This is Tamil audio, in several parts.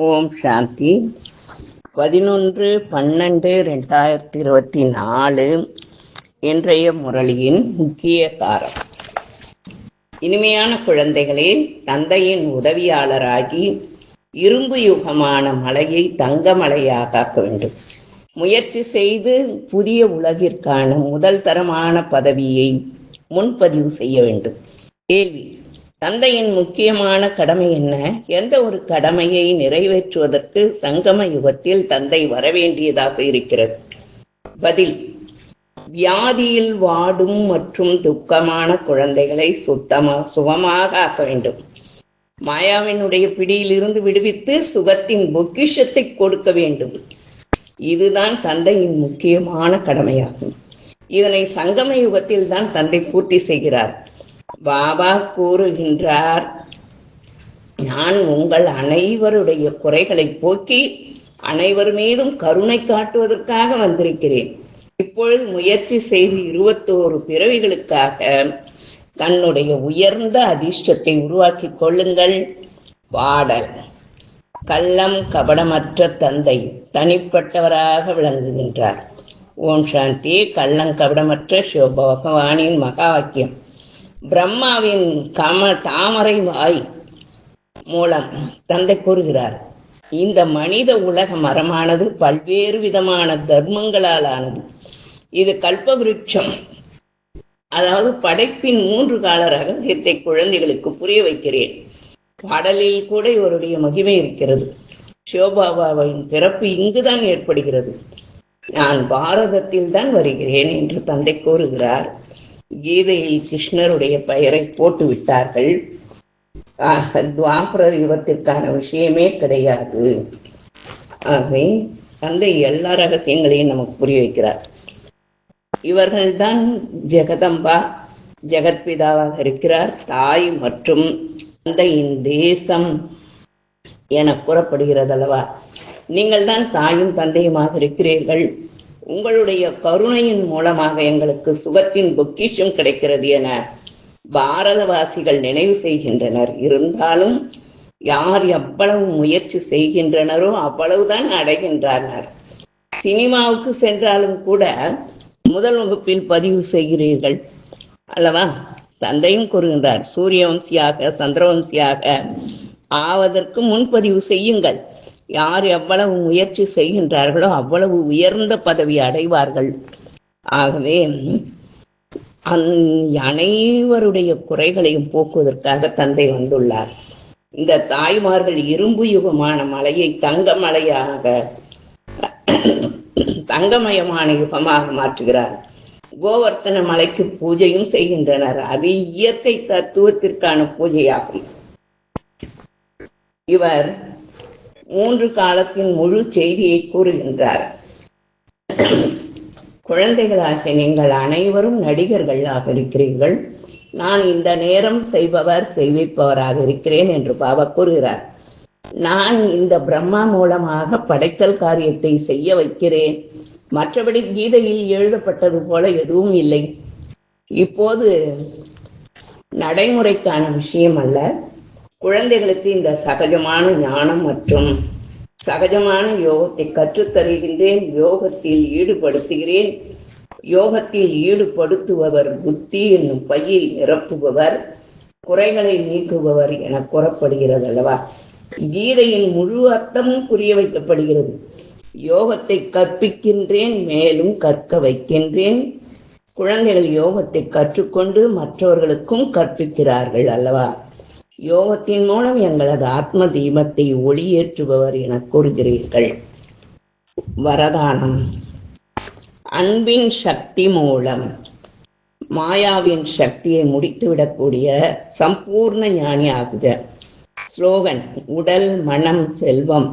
ஓம் சாந்தி. பதினொன்று பன்னெண்டு ரெண்டாயிரத்தி இருபத்தி நாலு இன்றைய முரளியின் முக்கிய காரம். இனிமையான குழந்தைகளே தந்தையின் உதவியாளராகி இரும்பு யுகமான மலையை தங்க மலையாக ஆக்க வேண்டும். முயற்சி செய்து புதிய உலகிற்கான முதல் தரமான பதவியை முன்பதிவு செய்ய வேண்டும். கேள்வி தந்தையின் முக்கியமான கடமை என்ன? எந்த ஒரு கடமையை நிறைவேற்றுவதற்கு சங்கம யுகத்தில் தந்தை வரவேண்டியதாக இருக்கிறது. பதில் வியாதியில் வாடும் மற்றும் துக்கமான குழந்தைகளை சுத்தமா சுகமாக ஆக்க வேண்டும். மாயாவினுடைய பிடியிலிருந்து விடுவித்து சுகத்தின் பொக்கிஷத்தை கொடுக்க வேண்டும். இதுதான் தந்தையின் முக்கியமான கடமையாகும். இதனை சங்கம யுகத்தில் தான் தந்தை பூர்த்தி செய்கிறார். பாபா கூறுகின்றார் நான் உங்கள் அனைவருடைய குறைகளை போக்கி அனைவர் மீதும் கருணை காட்டுவதற்காக வந்திருக்கிறேன். இப்பொழுது முயற்சி செய்து இருபத்தோரு பிறவிகளுக்காக தன்னுடைய உயர்ந்த அதிர்ஷ்டத்தை உருவாக்கிக் கொள்ளுங்கள். பாடல். கள்ளம் கபடமற்ற தந்தை தனிப்பட்டவராக விளங்குகின்றார். ஓம் சாந்தி. கள்ளம் கபடமற்ற சிவபகவானின் மகா வாக்கியம். பிரம்மாவின் கம தாமரை வாய் மூலம் தந்தை கூறுகிறார் இந்த மனித உலக மரமானது பல்வேறு விதமான தர்மங்களால் ஆனது இது கல்ப விருட்சம் அதாவது படைப்பின் மூன்று கால ரகசியத்தை குழந்தைகளுக்கு புரிய வைக்கிறேன். பாடலில் கூட இவருடைய மகிமை இருக்கிறது. சிவபாபாவின் பிறப்பு இங்குதான் ஏற்படுகிறது. நான் பாரதத்தில் தான் வருகிறேன் என்று தந்தை கூறுகிறார். கீதையில் கிருஷ்ணருடைய பெயரை போட்டு விட்டார்கள் துவாபர யுகத்திற்கான விஷயமே கிடையாது. ஆகவே தந்தை எல்லா ரகசியங்களையும் நமக்கு புரிய வைக்கிறார். இவர்கள்தான் ஜெகதம்பா ஜெகத்பிதாவாக இருக்கிறார். தாய் மற்றும் தந்தையின் தேசம் என கூறப்படுகிறது அல்லவா நீங்கள் தான் தாயும் தந்தையுமாக இருக்கிறீர்கள். உங்களுடைய கருணையின் மூலமாக எங்களுக்கு சுகத்தின் பொக்கிஷம் கிடைக்கிறது என பாரதவாசிகள் நினைவு செய்கின்றனர். இருந்தாலும் யார் எவ்வளவு முயற்சி செய்கின்றனரோ அவ்வளவுதான் அடைகின்றனர் சினிமாவுக்கு சென்றாலும் கூட முதல் வகுப்பில் பதிவு செய்கிறீர்கள். அல்லவா? தந்தையும் கூறுகின்றார் சூரியவம்சியாக சந்திரவம்சியாக ஆவதற்கு முன்பதிவு செய்யுங்கள். யார் எவ்வளவு முயற்சி செய்கின்றார்களோ அவ்வளவு உயர்ந்த பதவி அடைவார்கள். ஆகவே அனைவருடைய குறைகளையும் போக்குவதற்காக தந்தை வந்துள்ளார். இந்த தாய்மார்கள் இரும்பு யுகமான மலையை தங்க மலையாக தங்கமயமான யுகமாக மாற்றுகிறார். கோவர்த்தன மலைக்கு பூஜையும் செய்கின்றனர். அது இயற்கை தத்துவத்திற்கான பூஜையாகும். இவர் மூன்று காலத்தின் முழு செய்தியை கூறுகின்றார். குழந்தைகளாக நீங்கள் அனைவரும் நடிகர்களாக இருக்கிறீர்கள். நான் இந்த நேரம் செய்பவர் செய்விப்பவராக இருக்கிறேன் என்று பாபா கூறுகிறார். நான் இந்த பிரம்மா மூலமாக படைத்தல் காரியத்தை செய்ய வைக்கிறேன். மற்றபடி கீதையில் எழுதப்பட்டது போல எதுவும் இல்லை. இப்போது நடைமுறைக்கான விஷயம் அல்ல. குழந்தைகளுக்கு இந்த சகஜமான ஞானம் மற்றும் சகஜமான யோகத்தை கற்றுத்தருகின்றேன். யோகத்தில் ஈடுபடுத்துகிறேன். யோகத்தில் ஈடுபடுத்துபவர் புத்தி என்னும் பையை நிரப்புபவர் குறைகளை நீக்குபவர் என கூறப்படுகிறது அல்லவா? கீதையின் முழு அர்த்தமும் புரிய வைக்கப்படுகிறது. யோகத்தை கற்பிக்கின்றேன் மேலும் கற்க வைக்கின்றேன். குழந்தைகள் யோகத்தை கற்றுக்கொண்டு மற்றவர்களுக்கும் கற்பிக்கிறார்கள் அல்லவா? யோகத்தின் மூலம் எங்களது ஆத்ம தீபத்தை ஒளியேற்றுபவர் என கூறுகிறீர்கள். வரதானம். அன்பின் சக்தி மூலம் மாயாவின் சக்தியை முடித்துவிடக்கூடிய சம்பூர்ண ஞானி ஆகுக ஸ்லோகன் உடல் மனம் செல்வம்.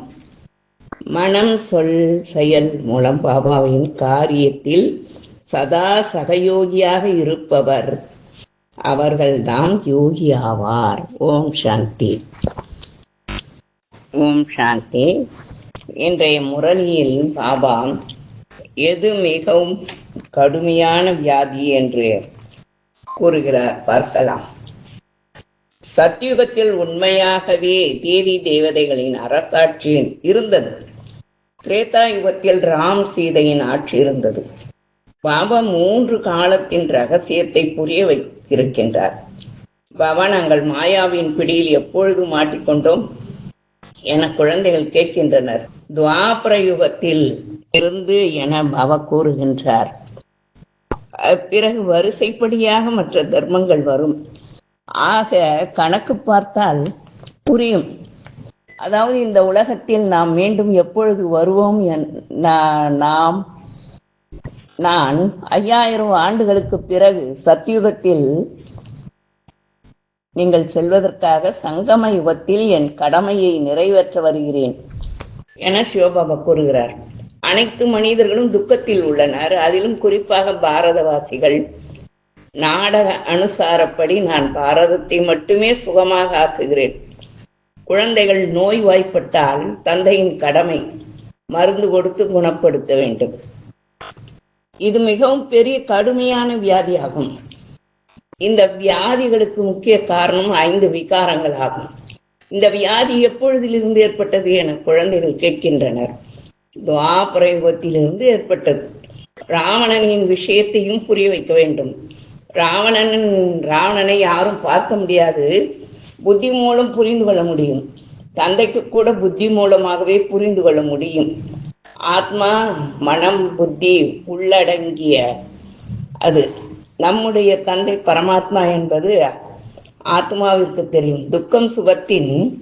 மனம் சொல் செயல் மூலம் பாபாவின் காரியத்தில் சதா சகயோகியாக இருப்பவர். அவர்கள்தான் யோகி ஆவார் ஓம் சாந்தி. ஓம் சாந்தி. இன்றைய முரளியில் பாபா எது மிகவும் கடுமையான வியாதி என்று கூறுகிறார் பார்க்கலாம். சத்தியுகத்தில் உண்மையாகவே தேவி தேவதைகளின் அரசாட்சி இருந்தது. திரேதா யுகத்தில் ராம் சீதையின் ஆட்சி இருந்தது. பாபா மூன்று காலத்தின் ரகசியத்தை புரிய வைத்திருக்கின்றார். பாபா நாங்கள் மாயாவின் பிடியில் எப்பொழுது மாட்டிக்கொண்டோம் என குழந்தைகள் கேட்கின்றனர். துவாபர யுகத்தில் இருந்து என பாபா கூறுகின்றார். பிறகு வரிசைப்படியாக மற்ற தர்மங்கள் வரும். ஆக கணக்கு பார்த்தால் புரியும். அதாவது இந்த உலகத்தில் நாம் மீண்டும் எப்பொழுது வருவோம் என்- நாம் நான் ஐயாயிரம் ஆண்டுகளுக்கு பிறகு சத்தியுகத்தில் நீங்கள் செல்வதற்காக சங்கம யுகத்தில் என் கடமையை நிறைவேற்ற வருகிறேன் என சிவபாபா கூறுகிறார். அனைத்து மனிதர்களும் துக்கத்தில் உள்ளனர். அதிலும் குறிப்பாக பாரதவாசிகள். நாடக அனுசாரப்படி நான் பாரதத்தை மட்டுமே சுகமாக ஆக்குகிறேன். குழந்தைகள் நோய்வாய்ப்பட்டால் தந்தையின் கடமை மருந்து கொடுத்து குணப்படுத்த வேண்டும். இது மிகவும் பெரிய கடுமையான வியாதியாகும். இந்த வியாதிகளுக்கு முக்கிய காரணம் ஐந்து விகாரங்கள் ஆகும். இந்த வியாதி எப்பொழுதிலிருந்து ஏற்பட்டது என குழந்தைகள் கேட்கின்றனர். துவா பிரயோகத்திலிருந்து ஏற்பட்டது. ராவணனின் விஷயத்தையும் புரிய வைக்க வேண்டும். ராவணன் ராவணனை யாரும் பார்க்க முடியாது. புத்தி மூலம் புரிந்து கொள்ள முடியும். தந்தைக்கு கூட புத்தி மூலமாகவே புரிந்து கொள்ள முடியும். ஆத்மா மனம் புத்தி உள்ளடங்கிய அது. நம்முடைய தந்தை பரமாத்மா என்பது ஆத்மாவிற்கு தெரியும். துக்கம் சுகத்தின்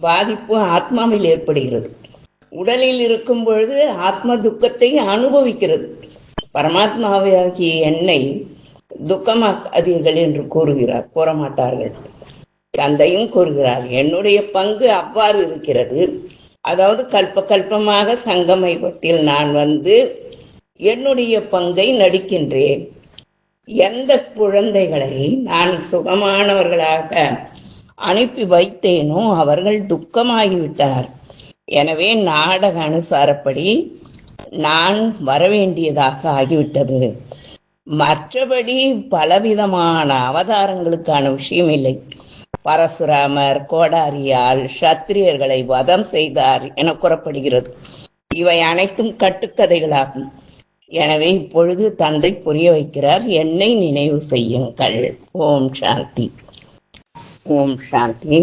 பாதிப்பு ஆத்மாவில் ஏற்படுகிறது. உடலில் இருக்கும் பொழுது ஆத்ம துக்கத்தை அனுபவிக்கிறது. பரமாத்மாவாகிய என்னை துக்கமாக்காதீர்கள் என்று கூறுகிறார். கூறமாட்டார்கள் தந்தையும் கூறுகிறார். என்னுடைய பங்கு அவ்வாறு இருக்கிறது. அதாவது கல்ப கல்பமாக சங்கமைபத்தில் நான் வந்து என்னுடைய பங்கை நடிக்கின்றேன். எந்த குழந்தைகளை நான் சுகமானவர்களாக அனுப்பி வைத்தேனோ அவர்கள் துக்கமாகிவிட்டார். எனவே நாடக அனுசாரப்படி நான் வரவேண்டியதாக ஆகிவிட்டது. மற்றபடி பலவிதமான அவதாரங்களுக்கான விஷயம் இல்லை. பரசுராமர் கோடாரியால் சத்திரியர்களை வதம் செய்தார் என கூறப்படுகிறது. இவை அனைத்தும் கட்டுக்கதைகளாகும். எனவே இப்பொழுது தந்தை புரிய வைக்கிறார் என்னை நினைவு செய்யுங்கள். ஓம் சாந்தி. ஓம் சாந்தி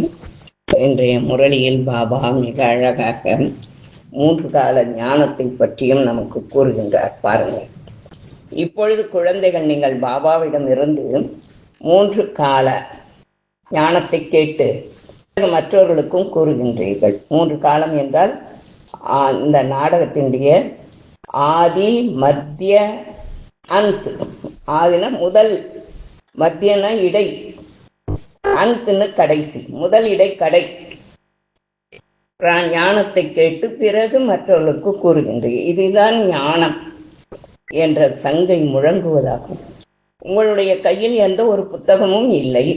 இன்றைய முரளியில் பாபா மிக அழகாக மூன்று கால ஞானத்தை பற்றியும் நமக்கு கூறுகின்றார். பாருங்கள். இப்பொழுது குழந்தைகள் நீங்கள் பாபாவிடம் இருந்து மூன்று கால ஞானத்தை கேட்டு மற்றவர்களுக்கும் கூறுகின்றீர்கள். மூன்று காலம் என்றால் இந்த நாடகத்தினுடைய ஆதி மத்திய அந்த். ஆதின முதல் மத்தியன இடை. அந்த்னு கடைசி. முதல் இடை கடை. ஞானத்தை கேட்டு பிறகு மற்றவர்களுக்கு கூறுகின்றீர்கள். இதுதான் ஞானம் என்ற சங்கை முழங்குவதாகும். உங்களுடைய கையில் எந்த ஒரு புத்தகமும் இல்லை.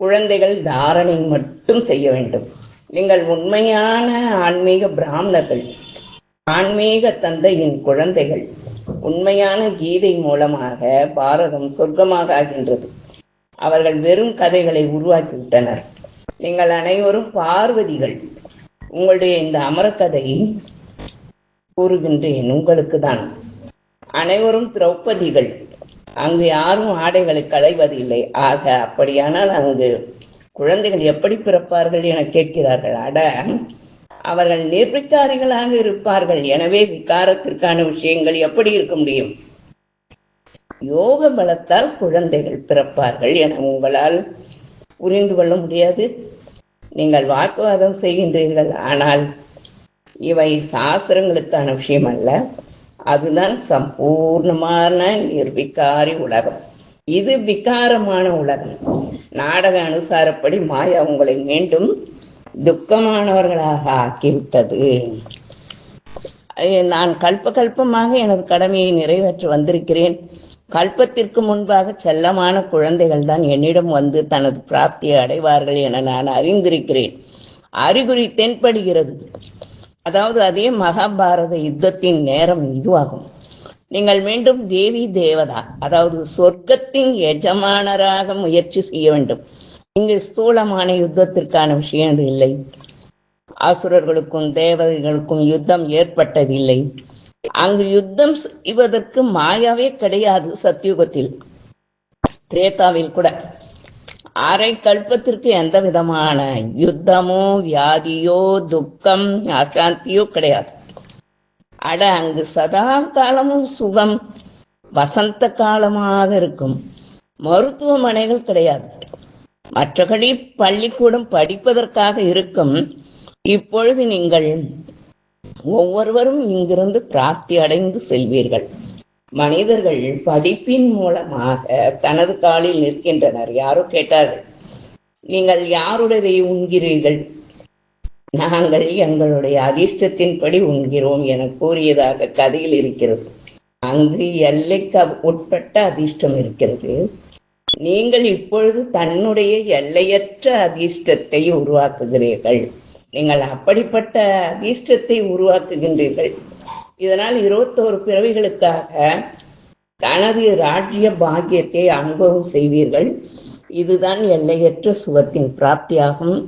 குழந்தைகள் தாரணை மட்டும் செய்ய வேண்டும். நீங்கள் உண்மையான ஆன்மீக பிராமணர்கள் ஆன்மீக தந்தையின் குழந்தைகள் உண்மையான கீதை மூலமாக பாரதம் சொர்க்கமாக ஆகின்றது. அவர்கள் வெறும் கதைகளை உருவாக்கிவிட்டனர். நீங்கள் அனைவரும் பார்வதிகள். உங்களுடைய இந்த அமரக்கதையை கூறுகின்றேன் உங்களுக்கு தான் அனைவரும் திரௌபதிகள். அங்கு யாரும் ஆடைகளை களைவதில்லை ஆக அப்படியானால் அங்கு குழந்தைகள் எப்படி பிறப்பார்கள் என கேட்கிறார்கள். அட அவர்கள் நிர்பிச்சாரிகளாக இருப்பார்கள். எனவே விகாரத்திற்கான விஷயங்கள் எப்படி இருக்க முடியும்? யோக பலத்தால் குழந்தைகள் பிறப்பார்கள் என உங்களால் புரிந்து கொள்ள முடியாது. நீங்கள் வாக்குவாதம் செய்கின்றீர்கள். ஆனால் இவை சாஸ்திரங்களுக்கான விஷயம் அல்ல. அதுதான் சம்பூர்ணமான நிர்விகாரி உலகம். இது விகாரமான உலகம். நாடக அனுசாரப்படி மாயா உங்களை மீண்டும் துக்கமானவர்களாக ஆக்கிவிட்டது. நான் கல்ப கல்பமாக எனது கடமையை நிறைவேற்ற வந்திருக்கிறேன். கல்பத்திற்கு முன்பாக செல்லமான குழந்தைகள் தான் என்னிடம் வந்து தனது பிராப்தியை அடைவார்கள் என நான் அறிந்திருக்கிறேன். அறிகுறி தென்படுகிறது. அதாவது அதே மகாபாரத யுத்தத்தின் நேரம் இதுவாகும். நீங்கள் மீண்டும் தேவி தேவதா அதாவது சொர்க்கத்தின் எஜமானராக முயற்சி செய்ய வேண்டும். இங்கு ஸ்தூலமான யுத்தத்திற்கான விஷயம் இல்லை. அசுரர்களுக்கும் தேவதைகளுக்கும் யுத்தம் ஏற்பட்டதில்லை. அங்கு யுத்தம் செய்வதற்கு மாயாவே கிடையாது சத்தியுகத்தில். திரேதாவில் கூட அரை கல்பத்திற்கு எந்த விதமான யுத்தமோ வியாதியோ துக்கம் அசாந்தியோ கிடையாது. அட அங்கு சதா காலமும் சுகம் வசந்த காலமாக இருக்கும். மருத்துவமனைகள் கிடையாது. மற்றபடி பள்ளிக்கூடம் படிப்பதற்காக இருக்கும். இப்பொழுது நீங்கள் ஒவ்வொருவரும் இங்கிருந்து பிராப்தி அடைந்து செல்வீர்கள். மனிதர்கள் படிப்பின் மூலமாக தனது காலில் நிற்கின்றனர். யாரோ கேட்டார்கள். நீங்கள் யாருடைய உண்கிறீர்கள்? நாங்கள் எங்களுடைய அதிர்ஷ்டத்தின்படி உண்கிறோம் என கூறியதாக கதையில் இருக்கிறது. அங்கு எல்லைக்கு உட்பட்ட அதிர்ஷ்டம் இருக்கிறது. நீங்கள் இப்பொழுது தன்னுடைய எல்லையற்ற அதிர்ஷ்டத்தை உருவாக்குகிறீர்கள். நீங்கள் அப்படிப்பட்ட அதிர்ஷ்டத்தை உருவாக்குகின்றீர்கள். இதனால் இருபத்தோரு பிறவிகளுக்காக தனது ராஜ்ய பாக்கியத்தை அனுபவம் செய்வீர்கள். இதுதான் எல்லையற்ற சுகத்தின் பிராப்தியாகும்.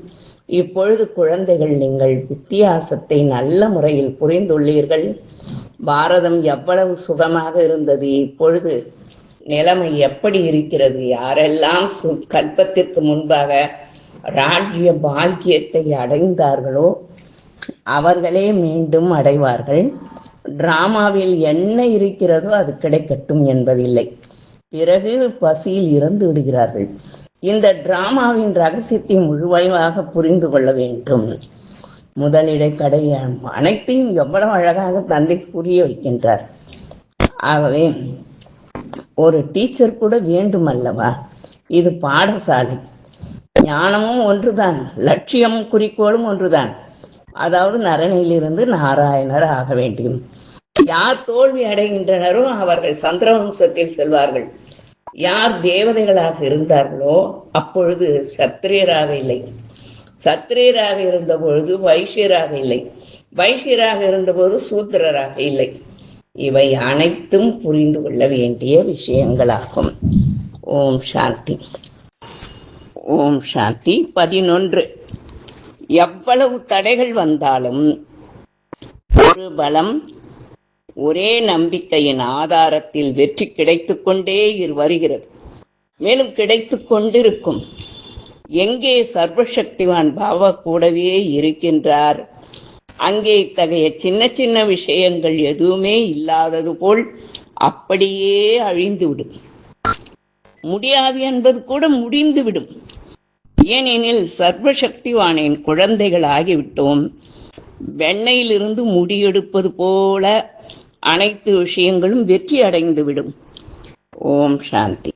இப்பொழுது குழந்தைகள் நீங்கள் வித்தியாசத்தை நல்ல முறையில் புரிந்துள்ளீர்கள். பாரதம் எவ்வளவு சுகமாக இருந்தது இப்பொழுது நிலைமை எப்படி இருக்கிறது? யாரெல்லாம் சு- கல்பத்திற்கு முன்பாக ராஜ்ய பாக்கியத்தை அடைந்தார்களோ அவர்களே மீண்டும் அடைவார்கள். டிராமாவில் என்ன இருக்கிறதோ அது கிடைக்கட்டும் என்பதில்லை. பிறகு பசியில் இறந்து விடுகிறார்கள். இந்த டிராமாவின் ரகசியத்தை முழுவதாக புரிந்து கொள்ள வேண்டும். முதலிடை கடை அனைத்தையும் எவ்வளவு அழகாக தந்தை புரிய வைக்கின்றார். ஆகவே ஒரு டீச்சர் கூட வேண்டும் அல்லவா இது பாடசாலை. ஞானமும் ஒன்றுதான் லட்சியமும் குறிக்கோளும் ஒன்றுதான். அதாவது நரனிலிருந்து நாராயணர் ஆக வேண்டும். யார் தோல்வி அடைகின்றனரோ அவர்கள் சந்திரவம்சத்தில் செல்வார்கள். யார் தேவதைகளாக இருந்தார்களோ அப்பொழுது சத்திரியராக இல்லை. சத்திரியராக இருந்த பொழுது வைசியராக இல்லை. வைசியராக இருந்தபோது சூத்திரராக இல்லை. இவை அனைத்தும் புரிந்து கொள்ள வேண்டிய விஷயங்களாகும். ஓம் சாந்தி. ஓம் சாந்தி. பதினொன்று. எவ்வளவு தடைகள் வந்தாலும் ஒரு பலம் ஒரே நம்பிக்கையின் ஆதாரத்தில் வெற்றி கிடைத்துக் கொண்டே வருகிறது. மேலும் கிடைத்துக் கொண்டிருக்கும். எங்கே சர்வசக்திவான் பாபா கூடவே இருக்கின்றார்? அங்கே இத்தகைய சின்ன சின்ன விஷயங்கள் எதுவுமே இல்லாதது போல் அப்படியே அழிந்துவிடும். முடியாது என்பது கூட முடிந்துவிடும். ஏனெனில் சர்வசக்திவானின் குழந்தைகள் ஆகிவிட்டோம் வெண்ணையிலிருந்து முடியெடுப்பது போல அனைத்து விஷயங்களும் வெற்றி அடைந்துவிடும். ஓம் சாந்தி.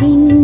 அறிந்த